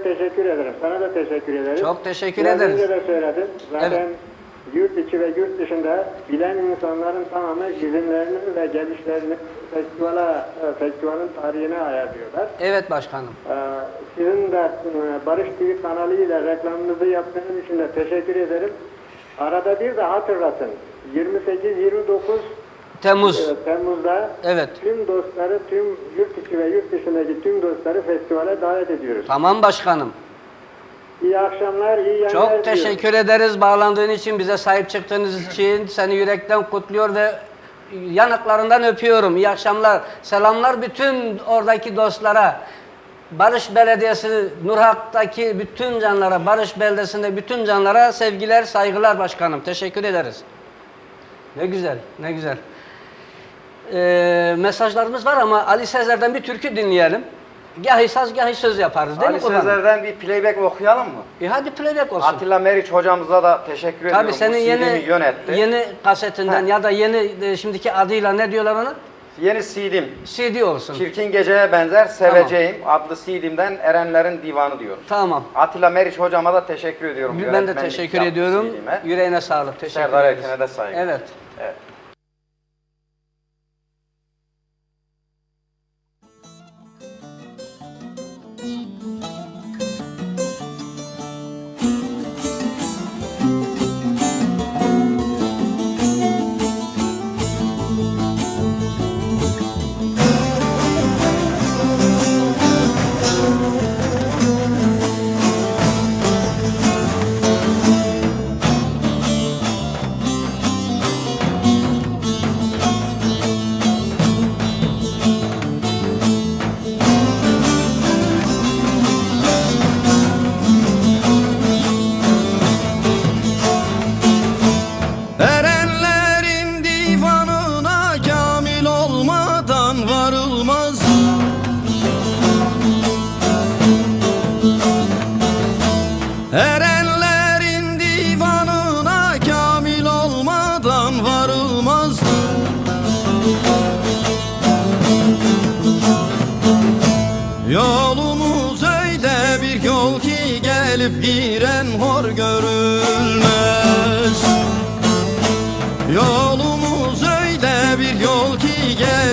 Teşekkür ederim. Sana da teşekkür ederim. Çok teşekkür Biraz ederiz. önce de söyledim. Zaten Evet. yurt içi ve yurt dışında bilen insanların tamamı izinlerini ve gelişlerini festivale, e, festivalin tarihine ayarlıyorlar. Evet başkanım. Ee, Sizin de e, Barış TV kanalıyla reklamınızı yaptığınız için de teşekkür ederim. Arada bir de hatırlatın. 28-29 Temmuz. e, Temmuz'da Evet. tüm dostları, tüm yurt içi ve yurt dışındaki tüm dostları festivale davet ediyoruz. Tamam başkanım. İyi akşamlar, iyi yayınlar Çok diliyorum. teşekkür ederiz bağlandığın için, bize sahip çıktığınız için. Seni yürekten kutluyor ve yanaklarından öpüyorum. İyi akşamlar. Selamlar bütün oradaki dostlara. Barış Belediyesi, Nurhak'taki bütün canlara, Barış Beldesi'nde bütün canlara sevgiler, saygılar başkanım. Teşekkür ederiz. Ne güzel, ne güzel. Ee, mesajlarımız var ama Ali Sezer'den bir türkü dinleyelim. Gahi saz, gahi söz yaparız değil Ali mi Kurban? Sezer'den bir playback okuyalım mı? E hadi playback olsun. Atilla Meriç hocamıza da teşekkür ediyorum. Tabii senin Bu yeni CD'mi yönetti. yeni kasetinden ya da yeni e, şimdiki adıyla ne diyorlar ona? Yeni CD'm. CD olsun. Çirkin Geceye Benzer Seveceğim adlı CD'mden Erenlerin Divanı diyor. Tamam. Atilla Meriç hocama da teşekkür ediyorum. Ben de yönetmenlik teşekkür yaptığı ediyorum. CD'me. Yüreğine sağlık. Teşekkür Serdar ederiz. De saygı. Evet. Evet.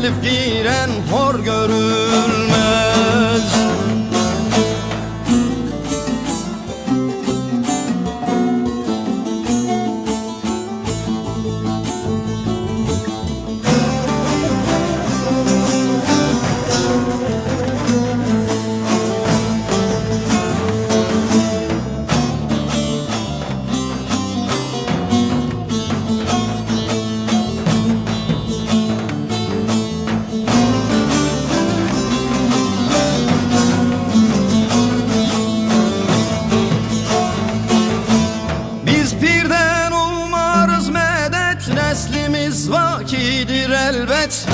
Gelip giren elbet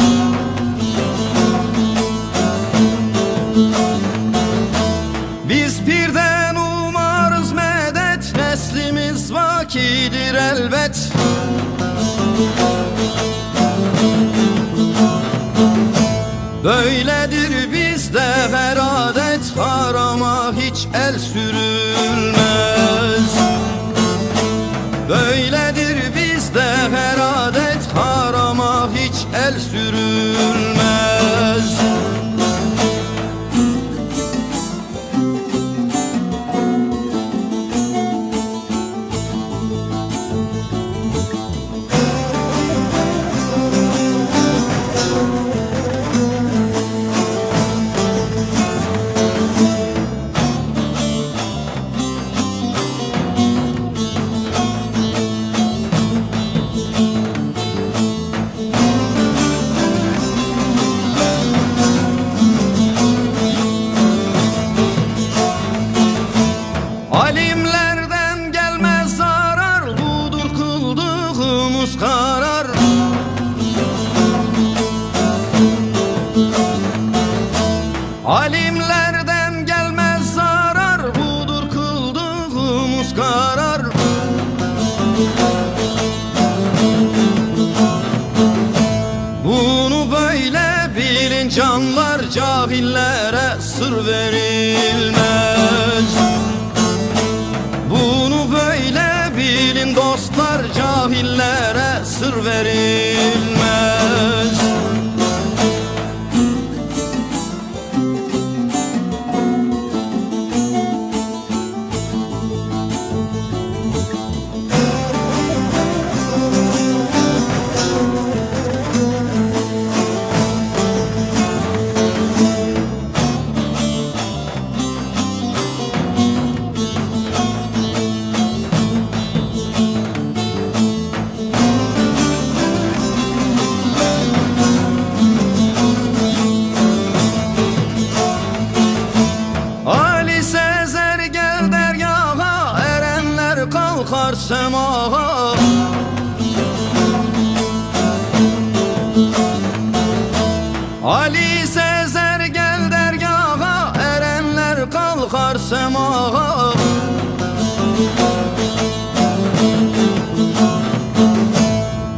Biz birden umarız medet Neslimiz vakidir elbet. Böyledir bizde her adet Harama hiç el sürülmez Alimlerden gelmez zarar Budur kıldığımız karar. Bunu böyle bilin canlar Cahillere sır verilmez. Bunu böyle bilin dostlar Cahillere sır verilmez.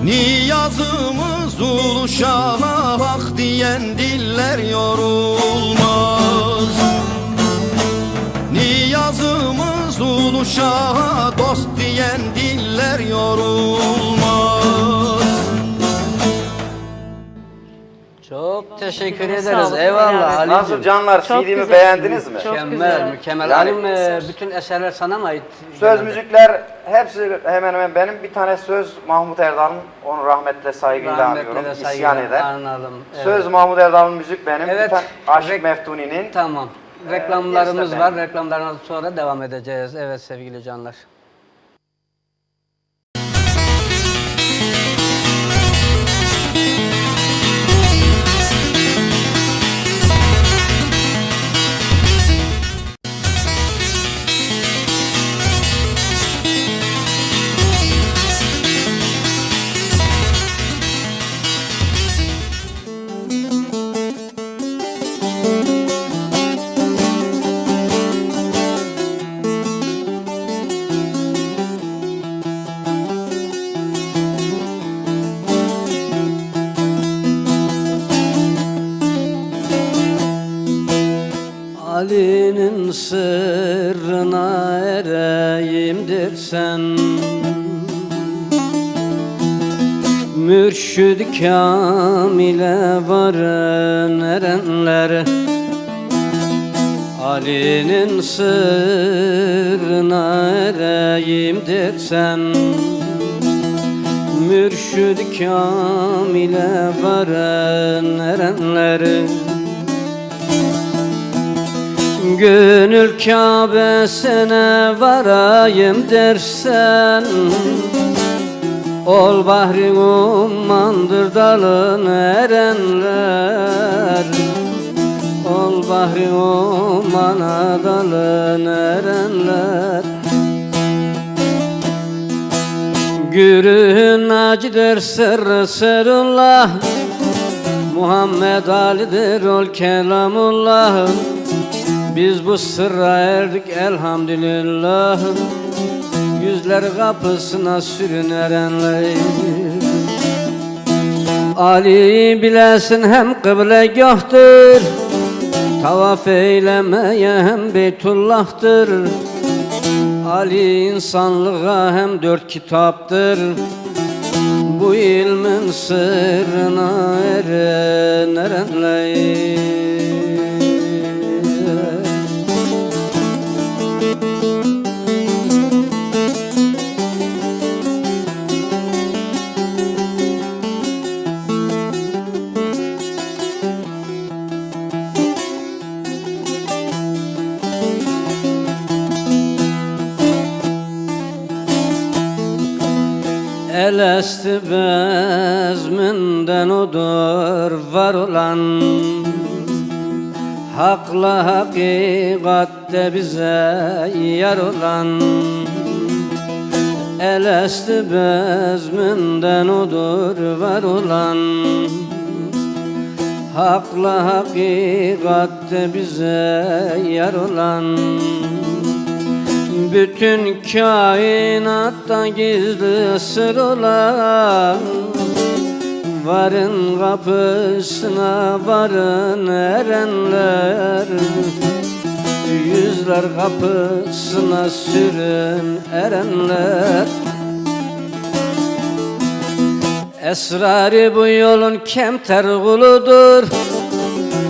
Niyazımız ulu şaha Hak diyen diller yorulmaz. Niyazımız ulu şaha Dost diyen diller yorulmaz Çok teşekkür Sağ ederiz. olun, Eyvallah. Ali'cim. Nasıl canlar Çok CD'mi güzel. beğendiniz mi? Çok Mükemmel, güzel. mükemmel. Yani- Alim e, bütün eserler sana mı ait? Söz müzikler hepsi hemen hemen benim. Bir tane söz Mahmut Erdal'ın onu rahmetle saygıyla Rahmetle anıyorum. ve İsyan eder. analım. Evet. Söz Mahmut Erdal'ın müzik benim. Evet. Bir tane Aşık Rek- Meftuni'nin. Tamam. Reklamlarımız de var. Reklamlardan sonra devam edeceğiz. Evet sevgili canlar. Sırrına ereyimdir sen. Mürşid kamile varın erenler. Ali'nin sırrına ereyimdir sen. Mürşid kamile varın erenler Gönül Kabe'sine varayım dersen Ol bahrin ummandır dalın erenler. Ol bahrin ummana dalın erenler. Gürün acıdır sırrı sırrullah Muhammed Ali'dir ol kelamullah Biz bu sırra erdik elhamdülillah Yüzler kapısına sürün erenler Ali bilesin hem kıblegahdır Tavaf eylemeye hem Beytullah'tır. Ali insanlığa hem dört kitaptır Bu ilmin sırrına eren erenler odur var olan Hakla hakikatte bize yar olan Elesti bezminden odur var olan Hakla hakikatte bize yar olan bütün kainatta gizli sır olan Varın kapısına varın erenler. Yüzler kapısına sürün erenler. Esrarı bu yolun kemter kuludur.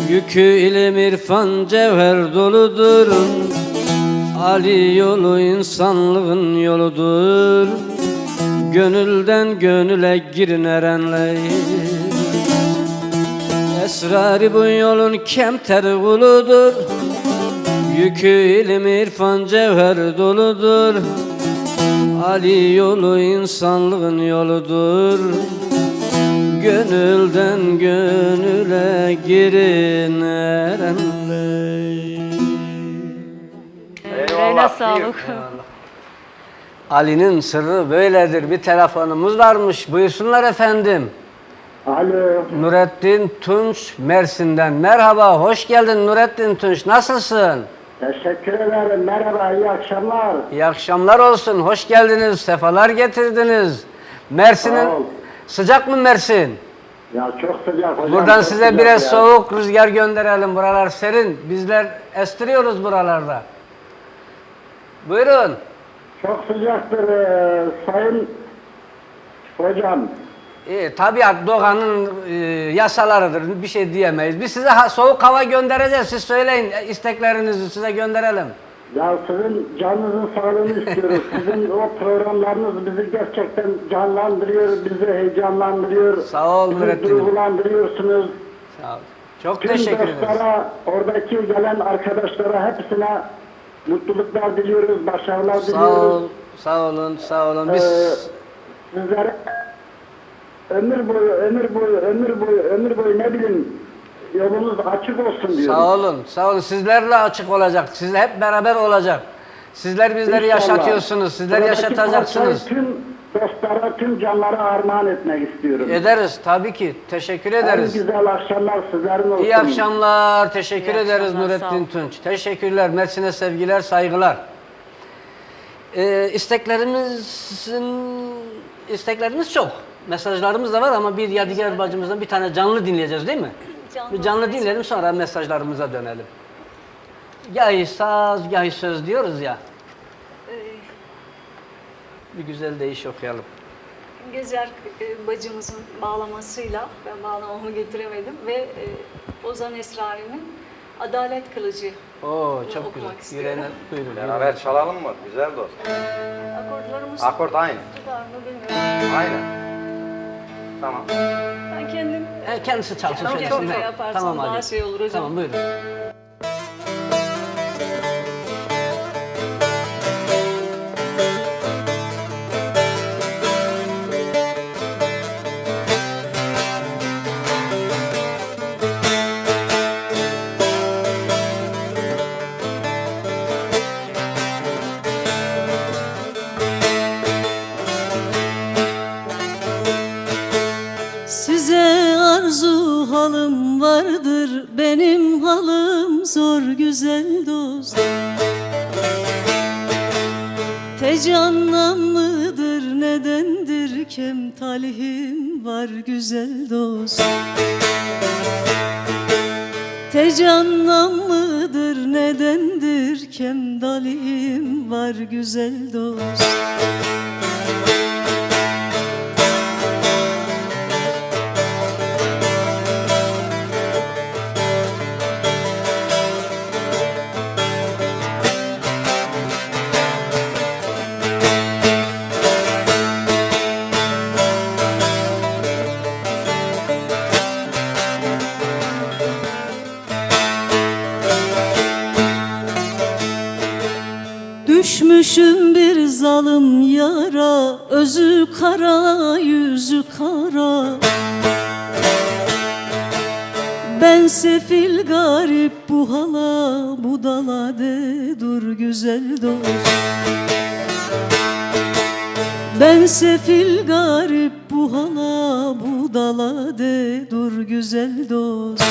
Yükü ilim irfan cevher doludur. Ali yolu insanlığın yoludur Gönülden gönüle girin erenler Esrarı bu yolun kemter kuludur Yükü ilim irfan cevher doludur. Ali yolu insanlığın yoludur. Gönülden gönüle girin erenler Yüreğine sağlık. Ali'nin sırrı böyledir. Bir telefonumuz varmış. Buyursunlar efendim. Alo. Nurettin Tunç Mersin'den. Merhaba, hoş geldin Nurettin Tunç. Nasılsın? Teşekkür ederim. Merhaba, iyi akşamlar. İyi akşamlar olsun. Hoş geldiniz. Sefalar getirdiniz. Mersin'in sıcak mı Mersin? Ya çok sıcak hocam. Buradan çok size sıcak biraz ya. soğuk rüzgar gönderelim. Buralar serin. Bizler estiriyoruz buralarda. Buyurun. Çok sıcaktır e, sayın hocam. İyi, tabiat doğanın e, yasalarıdır. Bir şey diyemeyiz. Biz size ha- soğuk hava göndereceğiz. Siz söyleyin e, isteklerinizi size gönderelim. Ya sizin canınızın sağlığını istiyoruz. Sizin o programlarınız bizi gerçekten canlandırıyor, bizi heyecanlandırıyor. Sağ ol bizi Nurettin'im. duygulandırıyorsunuz. Sağ ol. Çok Tüm teşekkür ederiz. dostlara, oradaki gelen arkadaşlara hepsine mutluluklar diliyoruz, başarılar Sağ diliyoruz. ol, sağ olun, sağ olun. Biz Ee, sizlere ömür boyu, ömür boyu, ömür boyu, ömür boyu ne bileyim yolunuz açık olsun diyorum. sağ olun, sağ olun. Sizlerle açık olacak. Sizle hep beraber olacak. Sizler bizleri İnşallah. yaşatıyorsunuz. Sizler yaşatacaksınız. Tüm dostlara, tüm canlara armağan etmek istiyorum. Ederiz tabii ki. Teşekkür En ederiz. güzel akşamlar sizlerin olsun. İyi akşamlar. Teşekkür İyi ederiz akşamlar, sağ Nurettin ol. Tunç. Teşekkürler. Mersin'e sevgiler, saygılar. Ee, isteklerimizin isteklerimiz çok. Mesajlarımız da var ama bir Yadigar bacımızdan bir tane canlı dinleyeceğiz değil mi? Canlı bir canlı dinleyelim sonra mesajlarımıza dönelim. Gahi saz, gahi söz diyoruz ya. Bir güzel deyiş okuyalım. Gezer e, bacımızın bağlamasıyla ben bağlamamı getiremedim ve e, Ozan Esrari'nin Adalet Kılıcı Oo çok güzel. Yüreğine buyurun. Beraber çalalım mı? Güzel dost. akortlarımız Akort aynı. tutar mı bilmiyorum. Aynı. Tamam. Ben kendim E, kendisi çalsın Tamam, Ha, şey yaparsam Tamam daha hadi. şey olur hocam. Tamam buyurun. Var güzel dost. Tecannan mıdır nedendir? Kem dalihim var güzel dost Düşmüşüm bir zalim yara Özü kara yüzü kara. Ben sefil garip bu hala budala de dur güzel dost. Ben sefil garip bu hala budala de dur güzel dost